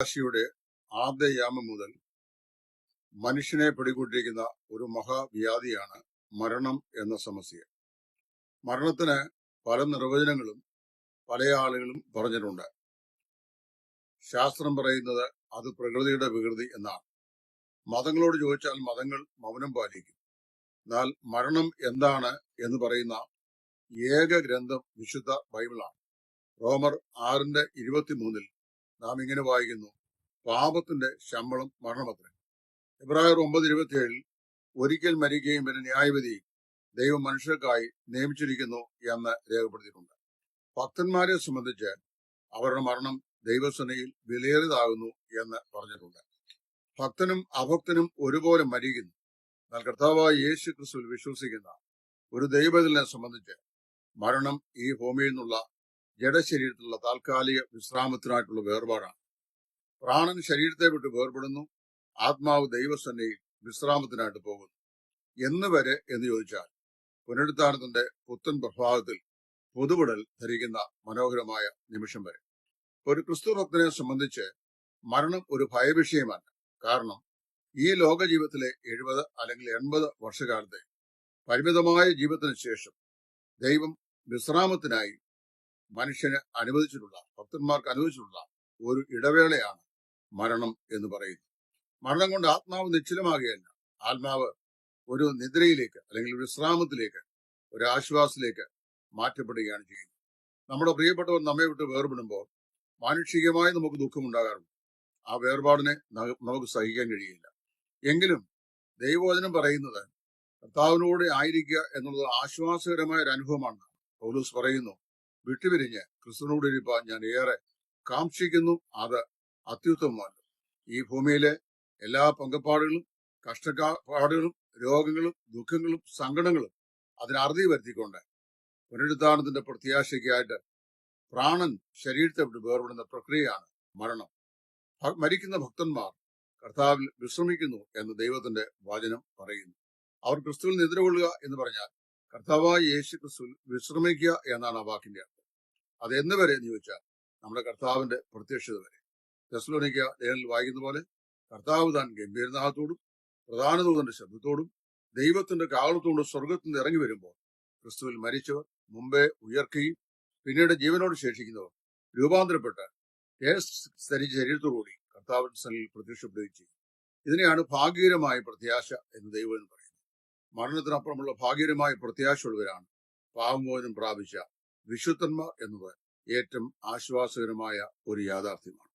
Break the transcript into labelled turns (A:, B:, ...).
A: ആശയുടെ ആദ്യയാമം മുതൽ മനുഷ്യനെ പിടികൂട്ടിയിരിക്കുന്ന ഒരു മഹാവ്യാധിയാണ് മരണം എന്ന സമസ്യ. മരണത്തിന് പല നിർവചനങ്ങളും പല ആളുകളും പറഞ്ഞിട്ടുണ്ട്. ശാസ്ത്രം പറയുന്നത് അത് പ്രകൃതിയുടെ വികൃതി എന്നാണ്. മതങ്ങളോട് ചോദിച്ചാൽ മതങ്ങൾ മൗനം പാലിക്കും. എന്നാൽ മരണം എന്താണ് എന്ന് പറയുന്ന ഏക ഗ്രന്ഥം വിശുദ്ധ ബൈബിളാണ്. റോമർ ആറിന്റെ ഇരുപത്തിമൂന്നിൽ നാം ഇങ്ങനെ വായിക്കുന്നു. പാപത്തിന്റെ ശമ്പളം മരണമത്രേ. എബ്രായർ ഒമ്പത് ഇരുപത്തിയേഴിൽ ഒരിക്കൽ മരിക്കുകയും പിന്നെ ന്യായവിധിയും ദൈവം മനുഷ്യർക്കായി നിയമിച്ചിരിക്കുന്നു എന്ന് രേഖപ്പെടുത്തിയിട്ടുണ്ട്. ഭക്തന്മാരെ സംബന്ധിച്ച് അവരുടെ മരണം ദൈവസേനയിൽ വിലയേറിയതാകുന്നു എന്ന് പറഞ്ഞിട്ടുണ്ട്. ഭക്തനും അഭക്തനും ഒരുപോലെ മരിക്കുന്നു. എന്നാൽ കർത്താവായ യേശു ക്രിസ്തുവിൽ വിശ്വസിക്കുന്ന ഒരു ദൈവത്തിനെ സംബന്ധിച്ച് മരണം ഈ ഭൂമിയിൽ നിന്നുള്ള ജഡശരീരത്തിലുള്ള താൽക്കാലിക വിശ്രാമത്തിനായിട്ടുള്ള വേർപാടാണ്. പ്രാണൻ ശരീരത്തെ വിട്ട് വേർപെടുന്നു ആത്മാവ് ദൈവസന്നയിൽ വിശ്രാമത്തിനായിട്ട് പോകുന്നു. എന്ന് വരെ എന്ന് ചോദിച്ചാൽ പുനരുദ്ധാനത്തിന്റെ പുത്തൻ പ്രഭാവത്തിൽ പുതുവിടൽ ധരിക്കുന്ന മനോഹരമായ നിമിഷം വരെ. ഒരു ക്രിസ്തു ഭക്തനെ സംബന്ധിച്ച് മരണം ഒരു ഭയവിഷയമല്ല കാരണം ഈ ലോക ജീവിതത്തിലെ എഴുപത് അല്ലെങ്കിൽ എൺപത് വർഷകാലത്തെ പരിമിതമായ ജീവിതത്തിന് ശേഷം ദൈവം വിശ്രാമത്തിനായി മനുഷ്യന് അനുവദിച്ചിട്ടുള്ള ഭക്തന്മാർക്ക് അനുവദിച്ചിട്ടുള്ള ഒരു ഇടവേളയാണ് മരണം എന്ന് പറയുന്നത്. മരണം കൊണ്ട് ആത്മാവ് നിശ്ചലമാകുകയല്ല. ആത്മാവ് ഒരു നിദ്രയിലേക്ക് അല്ലെങ്കിൽ വിശ്രാമത്തിലേക്ക് ഒരു ആശ്വാസത്തിലേക്ക് മാറ്റപ്പെടുകയാണ് ചെയ്യുന്നത്. നമ്മുടെ പ്രിയപ്പെട്ടവർ നമ്മെ വിട്ട് വേർപെടുമ്പോൾ മാനുഷികമായി നമുക്ക് ദുഃഖമുണ്ടാകാറുണ്ട് ആ വേർപാടിനെ നമുക്ക് സഹിക്കാൻ കഴിയില്ല. എങ്കിലും ദൈവവചനം പറയുന്നത് കർത്താവിനോട് ആയിരിക്കുക എന്നുള്ളത് ആശ്വാസകരമായ ഒരു അനുഭവമാണ്. പൗലൂസ് പറയുന്നു വിട്ടുപിരിഞ്ഞ് ക്രിസ്തുവിനോട് ഇരിപ്പാൻ ഞാൻ ഏറെ കാക്ഷിക്കുന്നു. അത് അത്യുത്തമമാണ് ഈ ഭൂമിയിലെ എല്ലാ പങ്കപ്പാടുകളും കഷ്ടപ്പാടുകളും രോഗങ്ങളും ദുഃഖങ്ങളും സങ്കടങ്ങളും അതിന് അറുതി വരുത്തിക്കൊണ്ട് പുനരുദ്ധാനത്തിന്റെ പ്രത്യാശയ്ക്കായിട്ട് പ്രാണൻ ശരീരത്തെ വിട്ട് വേർപെടുന്ന പ്രക്രിയയാണ് മരണം. മരിക്കുന്ന ഭക്തന്മാർ കർത്താവിൽ വിശ്രമിക്കുന്നു എന്ന് ദൈവത്തിന്റെ വചനം പറയുന്നു. അവർ ക്രിസ്തുവിൽ നിദ്രകൊള്ളുക എന്ന് പറഞ്ഞാൽ കർത്താവായ യേശു ക്രിസ്തുവിൽ വിശ്രമിക്കുക എന്നാണ് ആ വാക്കിന്റെ അർത്ഥം. അത് എന്ന് വരെ എന്ന് ചോദിച്ചാൽ നമ്മുടെ കർത്താവിന്റെ പ്രത്യക്ഷത വരെ. തെസ്ലോനിക്ക ലേഖനിൽ വായിക്കുന്ന പോലെ കർത്താവ് താൻ ഗംഭീരനാഹത്തോടും പ്രധാന ദൂതന്റെ ശബ്ദത്തോടും ദൈവത്തിന്റെ കാവളത്തോടും സ്വർഗത്തിൽ നിന്ന് ഇറങ്ങി വരുമ്പോൾ ക്രിസ്തുവിൽ മരിച്ചവർ മുമ്പേ ഉയർക്കുകയും പിന്നീട് ജീവനോട് ശേഷിക്കുന്നവർ രൂപാന്തരപ്പെട്ട് ധരിച്ച ശരീരത്തോടുകൂടി കർത്താവിന്റെ സനിൽ പ്രത്യക്ഷപ്പെടുകയും ചെയ്യും. ഇതിനെയാണ് ഭാഗ്യകരമായ പ്രത്യാശ എന്ന് ദൈവം പറയുന്നത് മരണത്തിനപ്പുറമുള്ള ഭാഗ്യകരമായ പ്രത്യാശയുള്ളവരാണ്. പാവമോചനം പ്രാപിച്ച വിശുദ്ധന്മാർ എന്നത് ഏറ്റവും ആശ്വാസകരമായ ഒരു യാഥാർത്ഥ്യമാണ്.